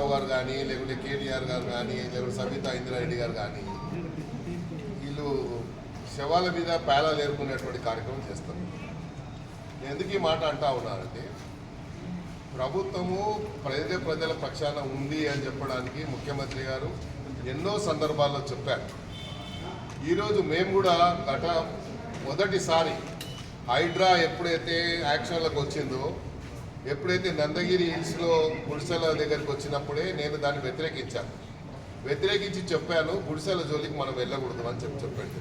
రావు గారు కానీ లేకుంటే కేటీఆర్ గారు కానీ లేకుంటే సబితా ఇందిరారెడ్డి గారు కానీ వీళ్ళు శవాల మీద పేలాలు ఏరుకునేటువంటి కార్యక్రమం చేస్తారు. ఎందుకు ఈ మాట అంటా ఉన్నారంటే ప్రభుత్వము ప్రజల ప్రజల పక్షాన ఉంది అని చెప్పడానికి ముఖ్యమంత్రి గారు ఎన్నో సందర్భాల్లో చెప్పారు. ఈరోజు మేము కూడా గత మొదటిసారి హైడ్రా ఎప్పుడైతే యాక్షన్లకు వచ్చిందో ఎప్పుడైతే నందగిరి హిల్స్లో గుడిసెల దగ్గరికి వచ్చినప్పుడే నేను దాన్ని వ్యతిరేకించాను వ్యతిరేకించి చెప్పాను గుడిసెల జోలికి మనం వెళ్ళకూడదు అని చెప్పి చెప్పండి.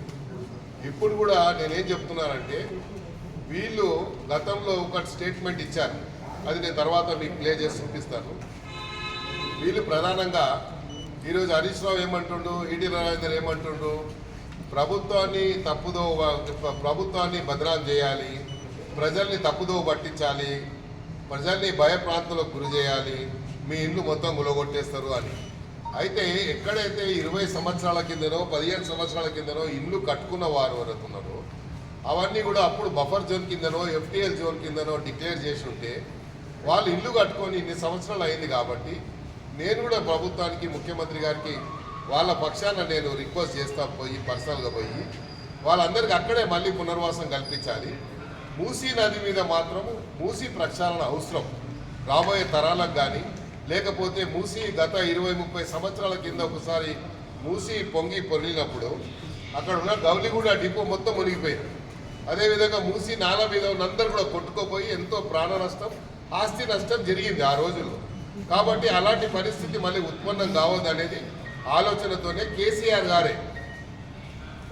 ఇప్పుడు కూడా నేనేం చెప్తున్నానంటే వీళ్ళు గతంలో ఒక స్టేట్మెంట్ ఇచ్చారు. అది నేను తర్వాత మీకు ప్లే చేసి చూపిస్తాను. వీళ్ళు ప్రధానంగా ఈరోజు హరీష్ రావు ఏమంటుండు ఈటీ రాజేందర్ ఏమంటుండు ప్రభుత్వాన్ని తప్పుదో ప్రభుత్వాన్ని భద్రం చేయాలి ప్రజల్ని తప్పుదో పట్టించాలి ప్రజల్ని భయప్రాంతంలోకి గురి చేయాలి మీ ఇల్లు మొత్తం గులగొట్టేస్తారు అని. అయితే ఎక్కడైతే ఇరవై సంవత్సరాల కిందనో పదిహేను సంవత్సరాల కిందనో ఇల్లు కట్టుకున్న వారు ఎవరైతే అవన్నీ కూడా అప్పుడు బఫర్ జోన్ కిందనో ఎఫ్టీఎల్ జోన్ కిందనో డిక్లేర్ చేసి ఉంటే వాళ్ళు ఇల్లు కట్టుకొని ఇన్ని సంవత్సరాలు అయింది కాబట్టి నేను కూడా ప్రభుత్వానికి ముఖ్యమంత్రి గారికి వాళ్ళ పక్షాన నేను రిక్వెస్ట్ చేస్తా పోయి పర్సనల్గా పోయి వాళ్ళందరికీ అక్కడే మళ్ళీ పునర్వాసం కల్పించాలి. మూసీ నది మీద మాత్రము మూసీ ప్రక్షాళన అవసరం. రాబోయే తరాలకు కానీ లేకపోతే మూసీ గత ఇరవై ముప్పై సంవత్సరాల కింద ఒకసారి మూసీ పొంగి పొరిగినప్పుడు అక్కడ ఉన్న గౌలిగూడ డిపో మొత్తం మునిగిపోయింది. అదేవిధంగా మూసి నాల మీద ఉన్నందరూ కూడా కొట్టుకోపోయి ఎంతో ప్రాణ నష్టం ఆస్తి నష్టం జరిగింది ఆ రోజుల్లో. కాబట్టి అలాంటి పరిస్థితి మళ్ళీ ఉత్పన్నం కావద్దనేది ఆలోచనతోనే కేసీఆర్ గారే.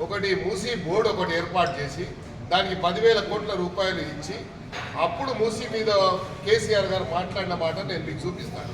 ఒకటి మూసి బోర్డు ఒకటి ఏర్పాటు చేసి దానికి పదివేల కోట్ల రూపాయలు ఇచ్చి అప్పుడు మూసి మీద కేసీఆర్ గారు మాట్లాడిన మాట నేను మీకు చూపిస్తాను.